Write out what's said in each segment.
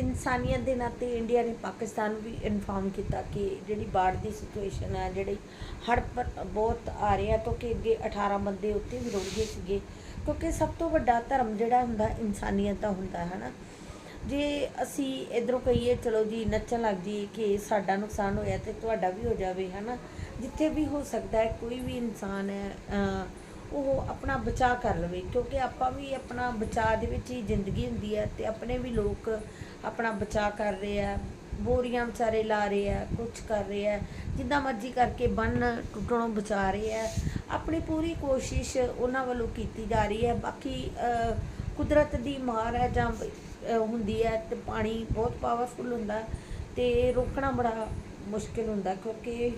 ਇਨਸਾਨੀਅਤ ਦੇ ਨਾਤੇ ਇੰਡੀਆ ਨੇ ਪਾਕਿਸਤਾਨ ਨੂੰ ਵੀ ਇਨਫਾਰਮ ਕੀਤਾ ਕਿ ਜਿਹੜੀ ਬਾੜ ਦੀ ਸਿਚੁਏਸ਼ਨ ਹੈ, ਜਿਹੜੀ ਹੜ੍ਹ ਬਹੁਤ ਆ ਰਿਹਾ ਕਿਉਂਕਿ ਅੱਗੇ 18 ਬੰਦੇ ਉੱਤੇ ਵੀ ਰੁੜ ਗਏ ਸੀਗੇ। ਕਿਉਂਕਿ ਸਭ ਤੋਂ ਵੱਡਾ ਧਰਮ ਜਿਹੜਾ ਹੁੰਦਾ, ਇਨਸਾਨੀਅਤ ਦਾ ਹੁੰਦਾ ਹੈ ਨਾ। ਜੇ ਅਸੀਂ ਇਧਰੋਂ ਕਹੀਏ, ਚਲੋ ਜੀ, ਨੱਚਣ ਲੱਗ ਜੀ ਕਿ ਸਾਡਾ ਨੁਕਸਾਨ ਹੋਇਆ ਤੇ ਤੁਹਾਡਾ ਵੀ ਹੋ ਜਾਵੇ ਹਨਾ ਜਿੱਥੇ ਵੀ ਹੋ ਸਕਦਾ ਹੈ, ਕੋਈ ਵੀ ਇਨਸਾਨ ਹੈ ਉਹ ਆਪਣਾ ਬਚਾਅ ਕਰ ਲਵੇ, ਕਿਉਂਕਿ ਆਪਾਂ ਵੀ ਆਪਣਾ ਬਚਾਅ ਦੇ ਵਿੱਚ ਹੀ ਜ਼ਿੰਦਗੀ ਹੁੰਦੀ ਹੈ ਤੇ ਆਪਣੇ ਵੀ ਲੋਕ ਆਪਣਾ ਬਚਾਅ ਕਰ ਰਹੇ ਆ, ਬੋਰੀਆਂ ਵਿਚਾਰੇ ਲਾ ਰਹੇ ਆ ਕੁਝ ਕਰ ਰਹੇ ਆ, ਜਿੱਦਾਂ ਮਰਜ਼ੀ ਕਰਕੇ ਬੰਨ ਟੁੱਟਣੋਂ ਬਚਾ ਰਹੇ ਆ। ਆਪਣੀ ਪੂਰੀ ਕੋਸ਼ਿਸ਼ ਉਹਨਾਂ ਵੱਲੋਂ ਕੀਤੀ ਜਾ ਰਹੀ ਹੈ, ਬਾਕੀ ਕੁਦਰਤ ਦੀ ਮਾਰ ਹੈ ਜਾਂ ਹੁੰਦੀ ਹੈ ਤੇ ਪਾਣੀ ਬਹੁਤ ਪਾਵਰਫੁਲ ਹੁੰਦਾ ਤੇ ਰੋਕਣਾ ਬੜਾ ਮੁਸ਼ਕਿਲ ਹੁੰਦਾ ਕਿਉਂਕਿ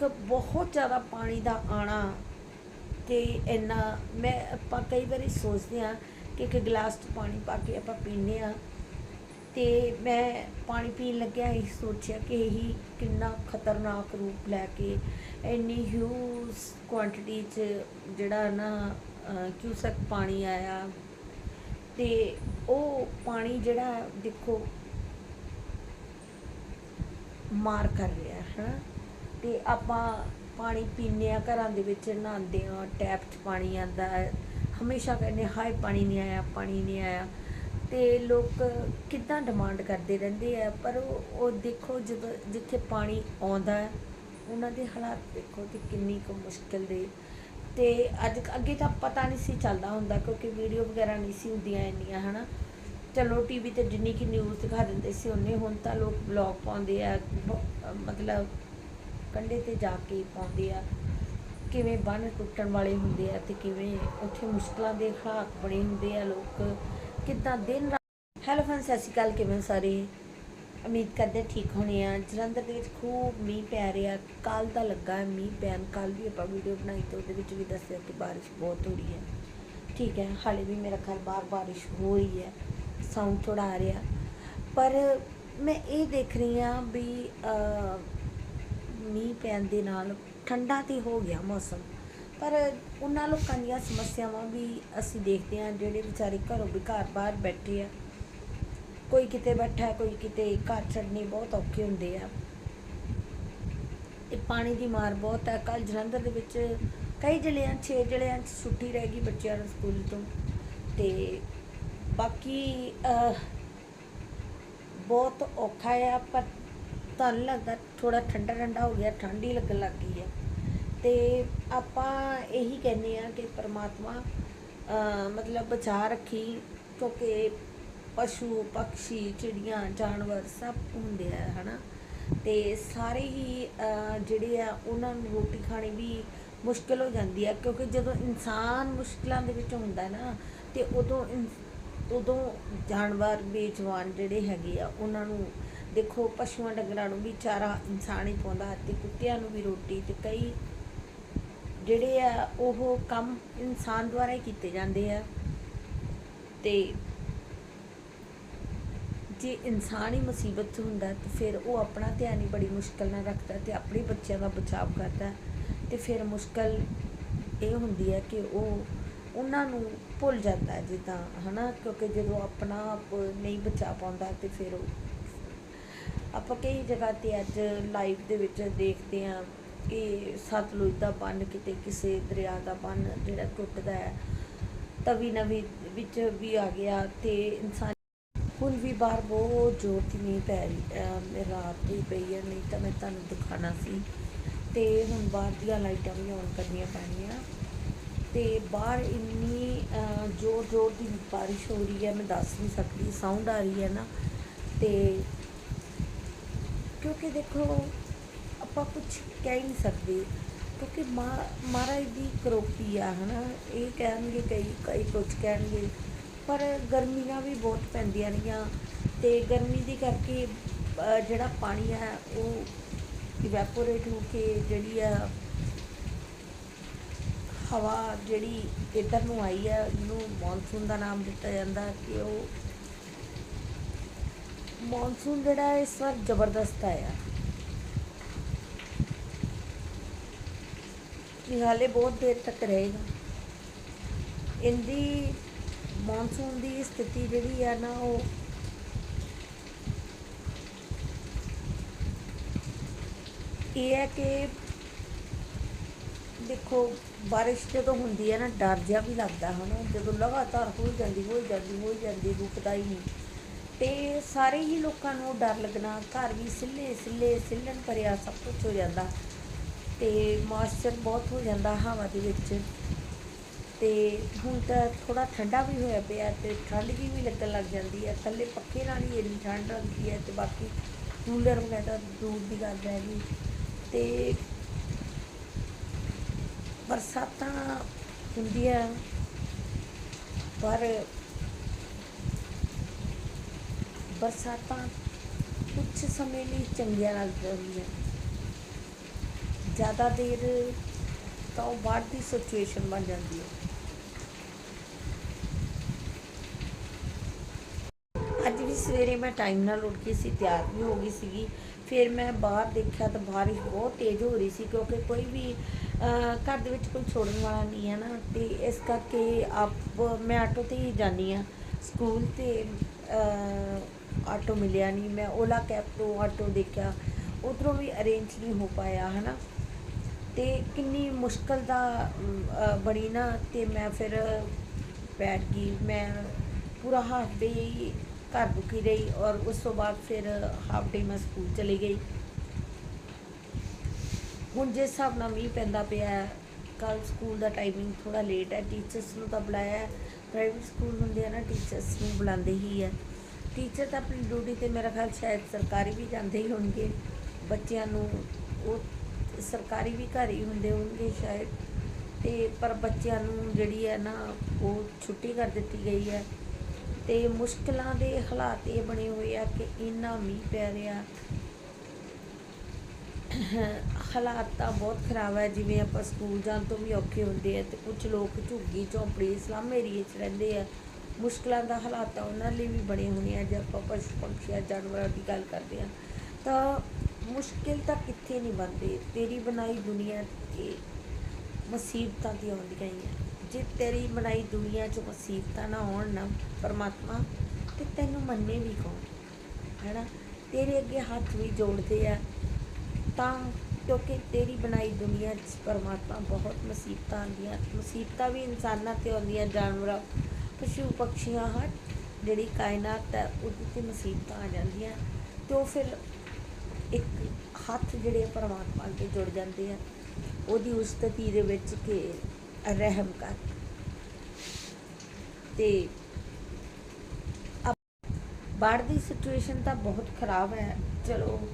ਇੱਕ ਬਹੁਤ ਜ਼ਿਆਦਾ ਪਾਣੀ ਦਾ ਆਣਾ ਤੇ ਇੰਨਾ, ਮੈਂ ਆਪਾਂ ਕਈ ਵਾਰੀ ਸੋਚਦੇ ਆ ਕਿ ਇੱਕ ਗਲਾਸ 'ਚ ਪਾਣੀ ਪਾ ਕੇ ਆਪਾਂ ਪੀਂਦੇ ਆ ਤੇ ਮੈਂ ਪਾਣੀ ਪੀਣ ਲੱਗਿਆ ਇਹ ਸੋਚਿਆ ਕਿ ਇਹ ਕਿੰਨਾ ਖਤਰਨਾਕ ਰੂਪ ਲੈ ਕੇ ਇੰਨੀ ਹਿਊਜ ਕੁਆਂਟੀਟੀ 'ਚ ਜਿਹੜਾ ਨਾ ਕਿਊਸਕ ਪਾਣੀ ਆਇਆ ਤੇ ਉਹ ਪਾਣੀ ਜਿਹੜਾ ਦੇਖੋ ਮਾਰ ਕਰ ਰਿਹਾ ਹੈ ਤੇ ਆਪਾਂ ਪਾਣੀ ਪੀਂਦੇ ਆ, ਘਰਾਂ ਦੇ ਵਿੱਚ ਨਹਾਉਂਦੇ ਆ ਟੈਪ 'ਚ ਪਾਣੀ ਆਉਂਦਾ ਹੈ। ਹਮੇਸ਼ਾ ਕਹਿੰਦੇ, ਹਾਏ, ਪਾਣੀ ਨਹੀਂ ਆਇਆ, ਪਾਣੀ ਨਹੀਂ ਆਇਆ। ਤੇ ਲੋਕ ਕਿੱਦਾਂ ਡਿਮਾਂਡ ਕਰਦੇ ਰਹਿੰਦੇ ਆ, ਪਰ ਉਹ ਉਹ ਦੇਖੋ ਜਦੋਂ, ਜਿੱਥੇ ਪਾਣੀ ਆਉਂਦਾ ਉਹਨਾਂ ਦੇ ਹਾਲਾਤ ਦੇਖੋ ਕਿ ਕਿੰਨੀ ਕੁ ਮੁਸ਼ਕਿਲ ਦੇ। ਤੇ ਅੱਜ, ਅੱਗੇ ਤਾਂ ਪਤਾ ਨਹੀਂ ਸੀ ਚੱਲਦਾ ਹੁੰਦਾ, ਕਿਉਂਕਿ ਵੀਡੀਓ ਵਗੈਰਾ ਨਹੀਂ ਸੀ ਹੁੰਦੀਆਂ ਇੰਨੀਆਂ, ਹਨਾ। ਚਲੋ ਟੀਵੀ ਤੇ ਜਿੰਨੀ ਕਿ ਨਿਊਜ਼ ਦਿਖਾ ਦਿੰਦੇ ਸੀ ਉਹਨੇ, ਹੁਣ ਤਾਂ ਲੋਕ ਬਲੌਗ ਪਾਉਂਦੇ ਆ, ਬ- ਮਤਲਬ ਕੰਢੇ ਤੇ ਜਾ ਕੇ ਪਾਉਂਦੇ ਆ। ਕਿਵੇਂ ਬੰਨ ਟੁੱਟਣ ਵਾਲੇ ਹੁੰਦੇ ਆ ਤੇ ਕਿਵੇਂ ਉੱਥੇ ਮੁਸ਼ਕਲਾਂ ਦੇ ਹਾਲਾਤ ਬਣੇ ਹੁੰਦੇ ਆ ਲੋਕ। ਕਿੱਦਾਂ ਦਿਨ ਰਾਤ ਹੈਲੋ ਫਰੈਂਡਸ ਸਤਿ ਸ਼੍ਰੀ ਅਕਾਲ, ਕਿਵੇਂ ਸਾਰੇ? ਉਮੀਦ ਕਰਦੇ ਠੀਕ ਹੋਣੇ ਆ। ਜਲੰਧਰ ਦੇ ਵਿੱਚ ਖੂਬ ਮੀਂਹ ਪੈ ਰਿਹਾ। ਕੱਲ ਦਾ ਲੱਗਾ ਮੀਂਹ ਪੈਣ। ਕੱਲ ਵੀ ਆਪਾਂ ਵੀਡੀਓ ਬਣਾਈ ਤੇ ਉਹਦੇ ਵਿੱਚ ਵੀ ਦੱਸਿਆ ਕਿ ਬਾਰਿਸ਼ ਬਹੁਤ ਹੋ ਰਹੀ ਹੈ। ਠੀਕ ਹੈ, ਹਾਲੇ ਵੀ ਮੇਰਾ ਘਰ ਬਾਹਰ ਬਾਰਿਸ਼ ਹੋ ਰਹੀ ਹੈ। ਸਾਊਂਡ ਥੋੜਾ ਆ ਰਿਹਾ। ਪਰ ਮੈਂ ਇਹ ਦੇਖ ਰਹੀ ਹਾਂ ਵੀ ਮੀਂਹ ਪੈਣ ਦੇ ਨਾਲ ਠੰਡਾ ਤੇ ਹੋ ਗਿਆ ਮੌਸਮ। ਪਰ ਉਹਨਾਂ ਲੋਕਾਂ ਦੀਆਂ ਸਮੱਸਿਆਵਾਂ ਵੀ ਅਸੀਂ ਦੇਖਦੇ ਹਾਂ, ਜਿਹੜੇ ਵਿਚਾਰੇ ਘਰੋਂ ਘਰ ਬਾਹਰ ਬੈਠੇ ਆ। ਕੋਈ ਕਿਤੇ ਬੈਠਾ, ਕੋਈ ਕਿਤੇ ਘਰ ਛੱਡਣੇ ਬਹੁਤ ਔਖੇ ਹੁੰਦੇ ਆ। ਇਹ ਪਾਣੀ ਦੀ ਮਾਰ ਬਹੁਤ ਹੈ ਕੱਲ ਜਲੰਧਰ ਦੇ ਵਿੱਚ ਕਈ ਜ਼ਿਲ੍ਹਿਆਂ 6 ਜ਼ਿਲ੍ਹਿਆਂ 'ਚ ਛੁੱਟੀ ਰਹਿ ਗਈ ਬੱਚਿਆਂ ਨੂੰ ਸਕੂਲ ਤੋਂ। ਤੇ ਬਾਕੀ ਬਹੁਤ ਔਖਾ ਆ, ਪਰ ਤੁਹਾਨੂੰ ਲੱਗਦਾ ਥੋੜਾ ਠੰਡਾ ਠੰਡਾ ਹੋ ਗਿਆ, ਠੰਡ ਹੀ ਲੱਗਣ ਲੱਗ ਗਈ ਹੈ। ਤੇ ਆਪਾਂ ਇਹੀ ਕਹਿੰਦੇ ਆ ਕਿ ਪਰਮਾਤਮਾ ਮਤਲਬ ਬਚਾ ਰੱਖੀ, ਕਿਉਂਕਿ ਪਸ਼ੂ, ਪੰਛੀ, ਚਿੜੀਆਂ, ਜਾਨਵਰ ਸਭ ਹੁੰਦੇ ਆ, ਹਨਾ। ਤੇ ਸਾਰੇ ਹੀ ਜਿਹੜੇ ਆ, ਉਹਨਾਂ ਨੂੰ ਰੋਟੀ ਖਾਣੀ ਵੀ ਮੁਸ਼ਕਿਲ ਹੋ ਜਾਂਦੀ ਹੈ ਕਿਉਂਕਿ ਜਦੋਂ ਇਨਸਾਨ ਮੁਸ਼ਕਿਲਾਂ ਦੇ ਵਿੱਚ ਹੁੰਦਾ ਨਾ, ਤੇ ਉਦੋਂ ਇਨ- ਉਦੋਂ ਜਾਨਵਰ, ਬੇਜਵਾਨ ਜਿਹੜੇ ਹੈਗੇ ਆ, ਉਹਨਾਂ ਨੂੰ ਦੇਖੋ, ਪਸ਼ੂਆਂ ਡੰਗਰਾਂ ਨੂੰ ਵੀ ਚਾਰਾ ਇਨਸਾਨ ਹੀ ਪਾਉਂਦਾ ਤੇ ਕੁੱਤਿਆਂ ਨੂੰ ਵੀ ਰੋਟੀ ਤੇ ਕਈ ਜਿਹੜੇ ਆ, ਉਹ ਕੰਮ ਇਨਸਾਨ ਦੁਆਰਾ ਹੀ ਕੀਤੇ ਜਾਂਦੇ ਆ। ਤੇ ਜੇ ਇਨਸਾਨ ਹੀ ਮੁਸੀਬਤ 'ਚ ਹੁੰਦਾ ਤੇ ਫਿਰ ਉਹ ਆਪਣਾ ਧਿਆਨ ਹੀ ਬੜੀ ਮੁਸ਼ਕਲ ਨਾਲ ਰੱਖਦਾ ਤੇ ਆਪਣੇ ਬੱਚਿਆਂ ਦਾ ਬਚਾਅ ਕਰਦਾ ਤੇ ਫਿਰ ਮੁਸ਼ਕਲ ਇਹ ਹੁੰਦੀ ਹੈ ਕਿ ਉਹ ਉਹਨਾਂ ਨੂੰ ਭੁੱਲ ਜਾਂਦਾ ਹੈ ਜਿੱਦਾਂ, ਹਨਾ? ਕਿਉਂਕਿ ਜਦੋਂ ਆਪਣਾ ਨਹੀਂ ਬਚਾ ਪਾਉਂਦਾ, ਤੇ ਫਿਰ ਉਹ ਆਪਾਂ ਕਈ ਜਗ੍ਹਾ ਤੇ ਅੱਜ ਲਾਈਵ ਦੇ ਵਿੱਚ ਦੇਖਦੇ ਹਾਂ ਕਿ ਸਤਲੁਜ ਦਾ ਬੰਨ ਕਿਤੇ ਕਿਸੇ ਦਰਿਆ ਦਾ ਬੰਨ ਜਿਹੜਾ ਟੁੱਟਦਾ ਹੈ ਤਵੀ ਨਵੀ ਵਿੱਚ ਵੀ ਆ ਗਿਆ ਤੇ ਇਨਸਾਨ ਹੁਣ ਵੀ ਬਾਹਰ ਬਹੁਤ ਜ਼ੋਰ ਦੀ ਮੀਂਹ ਪੈ ਰਹੀ, ਅਹ ਰਾਤ ਦੀ ਪਈ ਹੈ, ਨਹੀਂ ਤਾਂ ਮੈਂ ਤੁਹਾਨੂੰ ਦਿਖਾਣਾ ਸੀ। ਤੇ ਹੁਣ ਬਾਹਰ ਦੀਆਂ ਲਾਈਟਾਂ ਵੀ ਔਨ ਕਰਨੀਆਂ ਪੈਣੀਆਂ ਤੇ ਬਾਹਰ ਇੰਨੀ ਜ਼ੋਰ ਜ਼ੋਰ ਦੀ ਬਾਰਿਸ਼ ਹੋ ਰਹੀ ਹੈ, ਮੈਂ ਦੱਸ ਨਹੀਂ ਸਕਦੀ ਸਾਊਂਡ ਆ ਰਹੀ ਹੈ ਨਾ। ਤੇ ਕਿਉਂਕਿ ਦੇਖੋ, ਆਪਾਂ ਕੁਝ ਕਹਿ ਹੀ ਨਹੀਂ ਸਕਦੇ। ਕਿਉਂਕਿ ਮਾ- ਮਹਾਰਾਜ ਦੀ ਕਰੋਪੀ ਆ, ਹਨਾ। ਇਹ ਕਹਿਣਗੇ ਕਈ ਕਈ ਕੁਝ ਕਹਿਣਗੇ। ਪਰ ਗਰਮੀਆਂ ਵੀ ਬਹੁਤ ਪੈਂਦੀਆਂ ਰਹੀਆਂ। ਤੇ ਗਰਮੀ ਦੇ ਕਰਕੇ ਜਿਹੜਾ ਪਾਣੀ ਹੈ ਉਹ ਇਵੈਪੋਰੇਟ ਹੋ ਕੇ ਜਿਹੜੀ ਆ, ਹਵਾ ਜਿਹੜੀ ਇੱਧਰ ਨੂੰ ਆਈ ਹੈ ਇਹਨੂੰ ਮੌਨਸੂਨ ਦਾ ਨਾਮ ਦਿੱਤਾ ਜਾਂਦਾ ਕਿ ਉਹ ਮੌਨਸੂਨ ਜਿਹੜਾ ਇਸ ਵਾਰ ਜ਼ਬਰਦਸਤ ਆਇਆ। ਕਿ ਹਾਲੇ ਬਹੁਤ ਦੇਰ ਤੱਕ ਰਹੇਗਾ। ਇੰਦੀ ਮੌਨਸੂਨ ਦੀ ਸਥਿਤੀ ਜਿਹੜੀ ਆ ਨਾ, ਉਹ ਇਹ ਹੈ ਕਿ ਦੇਖੋ بارش ਜਦੋਂ ਹੁੰਦੀ ਹੈ ਨਾ, ਡਰ ਜਿਹਾ ਵੀ ਲੱਗਦਾ ਹਨ। ਜਦੋਂ ਲਗਾਤਾਰ ਹੋਈ ਜਾਂਦੀ ਹੋਈ ਜਾਂਦੀ ਹੋਈ ਜਾਂਦੀ, ਰੁਕਦਾ ਹੀ ਨਹੀਂ। ਤੇ ਸਾਰੇ ਹੀ ਲੋਕਾਂ ਨੂੰ ਡਰ ਲੱਗਣਾ, ਘਰ ਵੀ ਸਿੱਲੇ ਸਿੱਲੇ ਸਿੱਲਣ ਭਰਿਆ ਸਭ ਕੁਝ ਹੋ ਜਾਂਦਾ ਤੇ ਮੌਇਸਚਰ ਬਹੁਤ ਹੋ ਜਾਂਦਾ ਹਵਾ ਦੇ ਵਿੱਚ ਤੇ ਹੁਣ ਤਾਂ ਥੋੜਾ ਠੰਡਾ ਵੀ ਹੋਇਆ ਪਿਆ ਤੇ ਠੰਡ ਜੀ ਵੀ ਲੱਗਣ ਲੱਗ ਜਾਂਦੀ ਹੈ, ਥੱਲੇ ਪੱਖੇ ਨਾਲ ਹੀ ਇੰਨੀ ਠੰਡ ਲੱਗਦੀ ਹੈ ਤੇ ਬਾਕੀ ਕੂਲਰ ਵਗੈਰਾ ਦੂਰ ਦੀ ਗੱਲ ਹੈ ਜੀ ਤੇ ਬਰਸਾਤਾਂ ਹੁੰਦੀਆਂ ਪਰ ਬਰਸਾਤਾਂ ਕੁਝ ਸਮੇਂ ਲਈ ਚੰਗੀਆਂ ਲੱਗਦੀਆਂ ਜਾਂਦੀਆਂ ਜ਼ਿਆਦਾ ਦੇਰ ਤਾਂ ਉਹ ਬਾਹਰ ਦੀ ਸਿਚੁਏਸ਼ਨ ਬਣ ਜਾਂਦੀ ਹੈ। ਅੱਜ ਵੀ ਸਵੇਰੇ ਮੈਂ ਟਾਈਮ ਨਾਲ ਉੱਠ ਗਈ ਸੀ, ਤਿਆਰ ਵੀ ਹੋ ਗਈ ਸੀਗੀ। ਫਿਰ ਮੈਂ ਬਾਹਰ ਦੇਖਿਆ ਤਾਂ ਬਾਰਿਸ਼ ਬਹੁਤ ਤੇਜ਼ ਹੋ ਰਹੀ ਸੀ ਕਿਉਂਕਿ ਕੋਈ ਵੀ ਘਰ ਦੇ ਵਿੱਚ ਕੋਈ ਛੋੜਨ ਵਾਲਾ ਨਹੀਂ ਹੈ ਨਾ। ਤੇ ਇਸ ਕਰਕੇ ਆਪ ਮੈਂ ਆਟੋ ਤੇ ਹੀ ਜਾਂਦੀ ਆ ਸਕੂਲ ਤੇ ਆਟੋ ਮਿਲਿਆ ਨਹੀਂ, ਮੈਂ ਓਲਾ ਕੈਬ ਤੋਂ ਆਟੋ ਦੇਖਿਆ, ਉਧਰੋਂ ਵੀ ਅਰੇਂਜ ਨਹੀਂ ਹੋ ਪਾਇਆ, ਹਨਾ। ਤੇ ਕਿੰਨੀ ਮੁਸ਼ਕਲ ਦਾ ਬਣੀ ਨਾ, ਤੇ ਮੈਂ ਫਿਰ ਬੈਠ ਗਈ, ਮੈਂ ਪੂਰਾ ਹਾਫ ਡੇ ਘਰ ਰੁਕੀ ਰਹੀ ਔਰ ਉਸ ਤੋਂ ਬਾਅਦ ਫਿਰ ਹਾਫ ਡੇ ਮੈਂ ਸਕੂਲ ਚਲੀ ਗਈ। ਹੁਣ ਜਿਸ ਹਿਸਾਬ ਨਾਲ ਮੀਂਹ ਪੈਂਦਾ ਪਿਆ ਕੱਲ ਸਕੂਲ ਦਾ ਟਾਈਮਿੰਗ ਥੋੜਾ ਲੇਟ ਹੈ ਟੀਚਰਸ ਨੂੰ ਤਾਂ ਬੁਲਾਇਆ ਪ੍ਰਾਈਵੇਟ ਸਕੂਲ ਹੁੰਦੇ ਆ ਨਾ ਟੀਚਰਸ ਨੂੰ ਬੁਲਾਉਂਦੇ ਹੀ ਹੈ। ਟੀਚਰ ਤਾਂ ਆਪਣੀ ਡਿਊਟੀ ਤੇ ਮੇਰਾ ਖਿਆਲ ਸ਼ਾਇਦ ਸਰਕਾਰੀ ਵੀ ਜਾਂਦੇ ਹੀ ਹੋਣਗੇ। ਬੱਚਿਆਂ ਨੂੰ ਉਹ ਸਰਕਾਰੀ ਵੀ ਘਰ ਹੀ ਹੁੰਦੇ ਹੋਣਗੇ ਸ਼ਾਇਦ। ਤੇ ਪਰ ਬੱਚਿਆਂ ਨੂੰ ਜਿਹੜੀ ਹੈ ਨਾ, ਉਹ ਛੁੱਟੀ ਕਰ ਦਿੱਤੀ ਗਈ ਹੈ। ਤੇ ਮੁਸ਼ਕਲਾਂ ਦੇ ਹਾਲਾਤ ਇਹ ਬਣੇ ਹੋਏ ਆ ਕਿ ਇੰਨਾ ਮੀਂਹ ਪੈ ਰਿਹਾ। ਹਾਲਾਤ ਤਾਂ ਬਹੁਤ ਖਰਾਬ ਹੈ, ਜਿਵੇਂ ਆਪਾਂ ਸਕੂਲ ਜਾਣ ਤੋਂ ਵੀ ਔਖੇ ਹੁੰਦੇ ਆ ਤੇ ਕੁਝ ਲੋਕ ਝੁੱਗੀ, ਝੌਂਪੜੀ, ਸਲਮ ਏਰੀਏ 'ਚ ਰਹਿੰਦੇ ਆ। ਮੁਸ਼ਕਲਾਂ ਦਾ ਹਾਲਾਤ ਤਾਂ ਉਹਨਾਂ ਲਈ ਵੀ ਬਣੇ ਹੋਣੇ ਆ ਜੇ ਆਪਾਂ ਪਸ਼ੂ ਪੰਛੀਆਂ, ਜਾਨਵਰਾਂ ਦੀ ਗੱਲ ਕਰਦੇ ਆ ਤਾਂ ਮੁਸ਼ਕਿਲ ਤਾਂ ਕਿੱਥੇ ਨਹੀਂ ਬਣਦੀ। ਤੇਰੀ ਬਣਾਈ ਦੁਨੀਆ ਤੇ ਮੁਸੀਬਤਾਂ ਦੀ ਆਉਂਦੀਆਂ ਹੀ ਆ। ਜੇ ਤੇਰੀ ਬਣਾਈ ਦੁਨੀਆ 'ਚ ਮੁਸੀਬਤਾਂ ਨਾ ਆਉਣ ਨਾ, ਪਰਮਾਤਮਾ ਤੇ ਤੈਨੂੰ ਮੰਨੇ ਵੀ ਕੌਣ? ਹੈਨਾ? ਤੇਰੇ ਅੱਗੇ ਹੱਥ ਵੀ ਜੋੜਦੇ ਆ। ਤਾਂ ਕਿਉਂਕਿ ਤੇਰੀ ਬਣਾਈ ਦੁਨੀਆ 'ਚ ਪਰਮਾਤਮਾ ਬਹੁਤ ਮੁਸੀਬਤਾਂ ਆਉਂਦੀਆਂ। ਮੁਸੀਬਤਾਂ ਵੀ ਇਨਸਾਨਾਂ ਤੇ ਆਉਂਦੀਆਂ, ਜਾਨਵਰਾਂ ਪਸ਼ੂ ਪਕਸ਼ੀਆਂ ਹਨ ਜਿਹੜੀ ਕਾਇਨਾਤ ਹੈ ਉਹਦੇ ਤੇ ਮੁਸੀਬਤਾਂ ਆ ਜਾਂਦੀਆਂ। ਤੇ ਉਹ ਫਿਰ ਇੱਕ ਹੱਥ ਜਿਹੜੇ ਪਰਮਾਤਮਾ ਅੱਗੇ ਜੁੜ ਜਾਂਦੇ ਆ। ਉਹਦੀ ਉਸ ਉਸਤਤੀ ਦੇ ਵਿੱਚ ਕਿ ਰਹਿਮ ਕਰ। ਤੇ ਬਾੜ ਦੀ ਸਿਚੁਏਸ਼ਨ ਤਾਂ ਬਹੁਤ ਖਰਾਬ ਹੈ। ਚਲੋ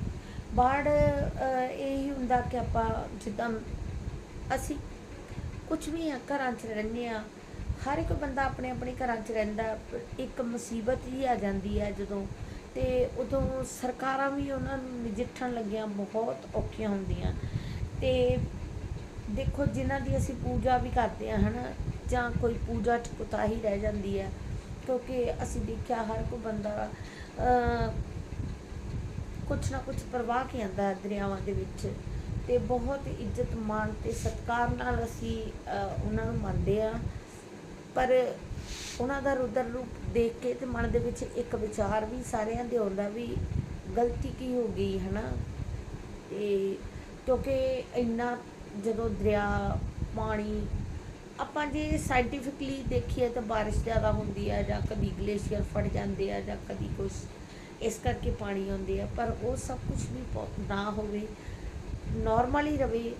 ਬਾੜ ਅਹ, ਇਹ ਹੀ ਹੁੰਦਾ ਕਿ ਆਪਾਂ ਜਿੱਦਾਂ ਅਸੀਂ ਕੁਝ ਵੀ ਆ ਘਰਾਂ 'ਚ ਰਹਿੰਦੇ ਆ ਹਰ ਇੱਕ ਬੰਦਾ ਆਪਣੇ ਆਪਣੇ ਘਰਾਂ 'ਚ ਰਹਿੰਦਾ, ਇੱਕ ਮੁਸੀਬਤ ਹੀ ਆ ਜਾਂਦੀ ਹੈ ਜਦੋਂ, ਤੇ ਉਦੋਂ ਸਰਕਾਰਾਂ ਵੀ ਉਹਨਾਂ ਨੂੰ ਨਜਿੱਠਣ ਲੱਗੀਆਂ, ਬਹੁਤ ਔਖੀਆਂ ਹੁੰਦੀਆਂ। ਤੇ ਦੇਖੋ, ਜਿਨ੍ਹਾਂ ਦੀ ਅਸੀਂ ਪੂਜਾ ਵੀ ਕਰਦੇ ਆ ਹਨਾ, ਜਾਂ ਕੋਈ ਪੂਜਾ 'ਚ ਕੁਤਾਹੀ ਰਹਿ ਜਾਂਦੀ ਹੈ ਕਿਉਂਕਿ ਅਸੀਂ ਦੇਖਿਆ ਹਰ ਕੋ ਬੰਦਾ ਕੁਛ ਨਾ ਕੁਛ ਪ੍ਰਵਾਹ ਕੇ ਆਂਦਾ ਦਰਿਆਵਾਂ ਦੇ ਵਿੱਚ। ਤੇ ਬਹੁਤ ਇੱਜ਼ਤ ਮਾਣ ਤੇ ਸਤਿਕਾਰ ਨਾਲ ਅਸੀਂ ਉਹਨਾਂ ਨੂੰ ਮੰਨਦੇ ਆ ਪਰ ਉਹਨਾਂ ਦਾ ਰੁਦਰ ਰੂਪ ਦੇਖ ਕੇ ਤੇ ਮਨ ਦੇ ਵਿੱਚ ਇੱਕ ਵਿਚਾਰ ਵੀ ਸਾਰਿਆਂ ਦੇ ਆਉਂਦਾ ਵੀ ਗਲਤੀ ਕੀ ਹੋ ਗਈ, ਹਨਾ? ਤੇ ਕਿਉਂਕਿ ਇੰਨਾ ਜਦੋਂ ਦਰਿਆ, ਪਾਣੀ, ਆਪਾਂ ਜੇ ਸਾਇੰਟੀਫਿਕਲੀ ਦੇਖੀਏ ਤਾਂ ਬਾਰਿਸ਼ ਜ਼ਿਆਦਾ ਹੁੰਦੀ ਆ ਜਾਂ ਕਦੀ ਗਲੇਸ਼ੀਅਰ ਫਟ ਜਾਂਦੇ ਆ ਜਾਂ ਕਦੀ ਕੁਝ ਇਸ ਕਰਕੇ ਪਾਣੀ ਆਉਂਦੇ ਆ, ਪਰ ਉਹ ਸਭ ਕੁਝ ਵੀ ਪੋ- ਨਾ ਹੋਵੇ ਨਾਰਮਲੀ ਰਵੇ,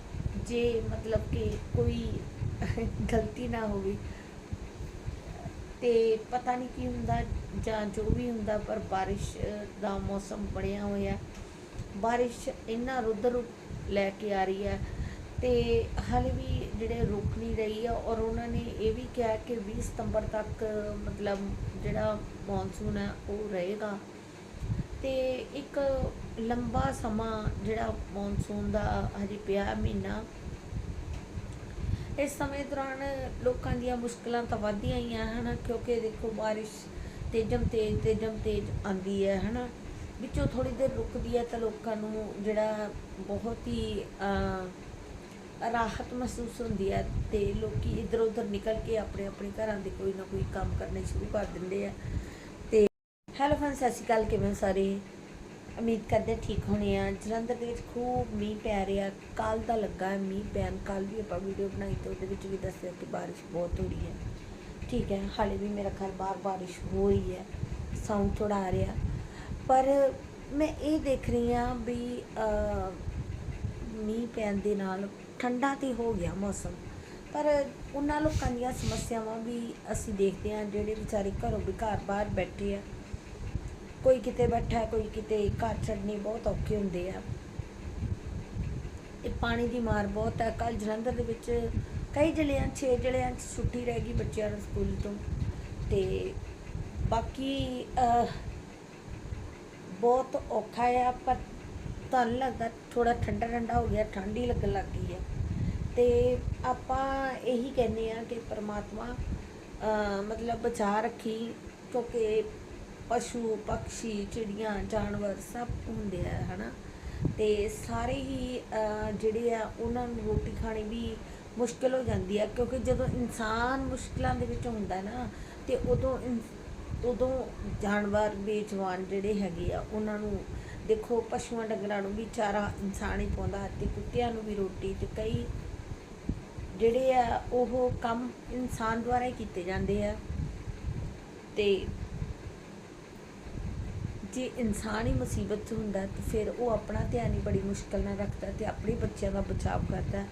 ਜੇ ਮਤਲਬ ਕਿ ਕੋਈ ਗਲਤੀ ਨਾ ਹੋਵੇ ਤੇ ਪਤਾ ਨਹੀਂ ਕੀ ਹੁੰਦਾ, ਜਾਂ ਜੋ ਵੀ ਹੁੰਦਾ, ਪਰ ਬਾਰਿਸ਼ ਦਾ ਮੌਸਮ ਬਣਿਆ ਹੋਇਆ। ਬਾਰਿਸ਼ ਇੰਨਾ ਰੁਦਰ ਰੂਪ ਲੈ ਕੇ ਆ ਰਹੀ ਹੈ ਤੇ ਹਾਲੇ ਵੀ ਜਿਹੜੇ ਰੁਕ ਨਹੀਂ ਰਹੀ ਆ, ਔਰ ਉਹਨਾਂ ਨੇ ਇਹ ਵੀ ਕਿਹਾ ਕਿ 20 ਸਤੰਬਰ ਤੱਕ ਮਤਲਬ ਜਿਹੜਾ ਮੌਨਸੂਨ ਹੈ, ਉਹ ਰਹੇਗਾ। ਤੇ ਇੱਕ ਲੰਬਾ ਸਮਾਂ ਜਿਹੜਾ ਮੌਨਸੂਨ ਦਾ ਹਜੇ ਪਿਆ ਮਹੀਨਾ ਇਸ ਸਮੇਂ ਦੌਰਾਨ ਲੋਕਾਂ ਦੀਆਂ ਮੁਸ਼ਕਲਾਂ ਤਾਂ ਵੱਧਦੀਆਂ ਹੀ ਆ, ਹਨਾ, ਕਿਉਂਕਿ ਦੇਖੋ ਬਾਰਿਸ਼ ਤੇਜਮ ਤੇਜ਼ ਤੇਜਮ ਤੇਜ਼ ਆਂਦੀ ਹੈ, ਹਨਾ। ਵਿੱਚੋਂ ਥੋੜੀ ਦੇਰ ਰੁਕਦੀ ਹੈ ਤਾਂ ਲੋਕਾਂ ਨੂੰ ਜਿਹੜਾ ਬਹੁਤ ਹੀ ਰਾਹਤ ਮਹਿਸੂਸ ਹੁੰਦੀ ਹੈ ਤੇ ਲੋਕੀ ਇੱਧਰ ਉੱਧਰ ਨਿਕਲ ਕੇ ਆਪਣੇ ਆਪਣੇ ਘਰਾਂ ਦੇ ਕੋਈ ਨਾ ਕੋਈ ਕੰਮ ਕਰਨੇ ਸ਼ੁਰੂ ਕਰ ਦਿੰਦੇ ਆ। ਤੇ ਹੈਲੋ ਫਰੈਂਡਸ, ਸਤਿ ਸ਼੍ਰੀ ਅਕਾਲ, ਕਿਵੇਂ ਸਾਰੇ? ਉਮੀਦ ਕਰਦੇ ਠੀਕ ਹੋਣੇ ਆ। ਜਲੰਧਰ ਦੇ ਵਿੱਚ ਖੂਬ ਮੀਂਹ ਪੈ ਰਿਹਾ। ਕੱਲ ਦਾ ਲੱਗਾ ਹੈ ਮੀਂਹ ਪੈਣ। ਕੱਲ ਵੀ ਆਪਾਂ ਵੀਡੀਓ ਬਣਾਈ ਤੇ ਉਹਦੇ ਵਿੱਚ ਵੀ ਦੱਸਿਆ ਕਿ ਬਾਰਿਸ਼ ਬਹੁਤ ਹੋ ਰਹੀ ਹੈ। ਠੀਕ ਹੈ, ਹਾਲੇ ਵੀ ਮੇਰਾ ਘਰ ਬਾਹਰ ਬਾਰਿਸ਼ ਹੋ ਰਹੀ ਹੈ। ਸਾਊਂਡ ਥੋੜਾ ਆ ਰਿਹਾ। ਪਰ ਮੈਂ ਇਹ ਦੇਖ ਰਹੀ ਹਾਂ ਵੀ ਮੀਂਹ ਪੈਣ ਦੇ ਨਾਲ ਠੰਡਾ ਤੇ ਹੋ ਗਿਆ ਮੌਸਮ। ਪਰ ਉਹਨਾਂ ਲੋਕਾਂ ਦੀਆਂ ਸਮੱਸਿਆਵਾਂ ਵੀ ਅਸੀਂ ਦੇਖਦੇ ਹਾਂ। ਜਿਹੜੇ ਵਿਚਾਰੇ ਘਰੋਂ ਵੀ ਘਰ ਬਾਹਰ ਬੈਠੇ ਆ ਕੋਈ ਕਿਤੇ ਬੈਠਾ ਕੋਈ ਕਿਤੇ ਘਰ ਛੱਡਣੀ ਬਹੁਤ ਔਖੇ ਹੁੰਦੇ ਆ। ਇਹ ਪਾਣੀ ਦੀ ਮਾਰ ਬਹੁਤ ਹੈ। ਕੱਲ ਜਲੰਧਰ ਦੇ ਵਿੱਚ ਕਈ ਜ਼ਿਲ੍ਹਿਆਂ 6 ਜ਼ਿਲ੍ਹਿਆਂ 'ਚ ਛੁੱਟੀ ਰਹਿ ਗਈ ਬੱਚਿਆਂ ਨੂੰ ਸਕੂਲ ਤੋਂ। ਤੇ ਬਾਕੀ ਅਹ, ਬਹੁਤ ਔਖਾ ਆ ਪਰ ਤੁਹਾਨੂੰ ਲੱਗਦਾ ਥੋੜਾ ਠੰਡਾ ਠੰਡਾ ਹੋ ਗਿਆ ਠੰਡ ਹੀ ਲੱਗਣ ਲੱਗ ਗਈ ਹੈ ਤੇ ਆਪਾਂ ਇਹੀ ਕਹਿੰਦੇ ਆ ਕਿ ਪ੍ਰਮਾਤਮਾ ਅਹ, ਮਤਲਬ ਬਚਾ ਰੱਖੀ ਕਿਉਂਕਿ ਪਸ਼ੂ, ਪਕਸ਼ੀ, ਚਿੜੀਆਂ, ਜਾਨਵਰ ਸਭ ਹੁੰਦੇ ਆ, ਹਨਾ। ਤੇ ਸਾਰੇ ਹੀ ਜਿਹੜੇ ਆ, ਉਹਨਾਂ ਨੂੰ ਰੋਟੀ ਖਾਣੀ ਵੀ ਮੁਸ਼ਕਲ ਹੋ ਜਾਂਦੀ ਆ, ਕਿਉਂਕਿ ਜਦੋਂ ਇਨਸਾਨ ਮੁਸ਼ਕਲਾਂ ਦੇ ਵਿੱਚ ਹੁੰਦਾ ਨਾ, ਤੇ ਉਦੋਂ ਇਨ- ਉਦੋਂ ਜਾਨਵਰ, ਬੇਜਵਾਨ ਜਿਹੜੇ ਹੈਗੇ ਆ, ਉਹਨਾਂ ਨੂੰ ਦੇਖੋ, ਪਸ਼ੂਆਂ ਡੰਗਰਾਂ ਨੂੰ ਵੀ ਚਾਰਾ ਇਨਸਾਨ ਹੀ ਪਾਉਂਦਾ, ਤੇ ਕੁੱਤਿਆਂ ਨੂੰ ਵੀ ਰੋਟੀ, ਤੇ ਕਈ ਜਿਹੜੇ ਆ, ਉਹ ਕੰਮ ਇਨਸਾਨ ਦੁਆਰਾ ਹੀ ਕੀਤੇ ਜਾਂਦੇ ਆ। ਤੇ ਜੇ ਇਨਸਾਨ ਹੀ ਮੁਸੀਬਤ 'ਚ ਹੁੰਦਾ ਤਾਂ ਫਿਰ ਉਹ ਆਪਣਾ ਧਿਆਨ ਹੀ ਬੜੀ ਮੁਸ਼ਕਲ ਨਾਲ ਰੱਖਦਾ ਤੇ ਆਪਣੇ ਬੱਚਿਆਂ ਦਾ ਬਚਾਅ ਕਰਦਾ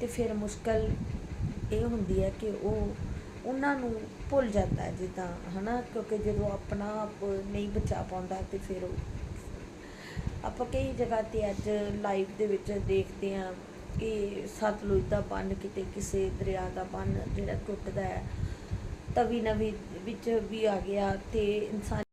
ਤੇ ਫਿਰ ਮੁਸ਼ਕਲ ਇਹ ਹੁੰਦੀ ਹੈ ਕਿ ਉਹ ਉਹਨਾਂ ਨੂੰ ਭੁੱਲ ਜਾਂਦਾ ਹੈ ਜਿੱਦਾਂ, ਹਨਾ, ਕਿਉਂਕਿ ਜਦੋਂ ਆਪਣਾ ਆਪ ਨਹੀਂ ਬਚਾ ਪਾਉਂਦਾ ਤੇ ਫਿਰ ਆਪਾਂ ਕਈ ਜਗ੍ਹਾ ਤੇ ਅੱਜ ਲਾਈਵ ਦੇ ਵਿੱਚ ਦੇਖਦੇ ਹਾਂ ਕਿ ਸਤਲੁਜ ਦਾ ਬੰਨ ਕਿਤੇ ਕਿਸੇ ਦਰਿਆ ਦਾ ਬੰਨ ਜਿਹੜਾ ਟੁੱਟਦਾ ਹੈ ਤਵੀ ਨਵੀ ਵਿੱਚ ਵੀ ਆ ਗਿਆ ਤੇ ਇਨਸਾਨ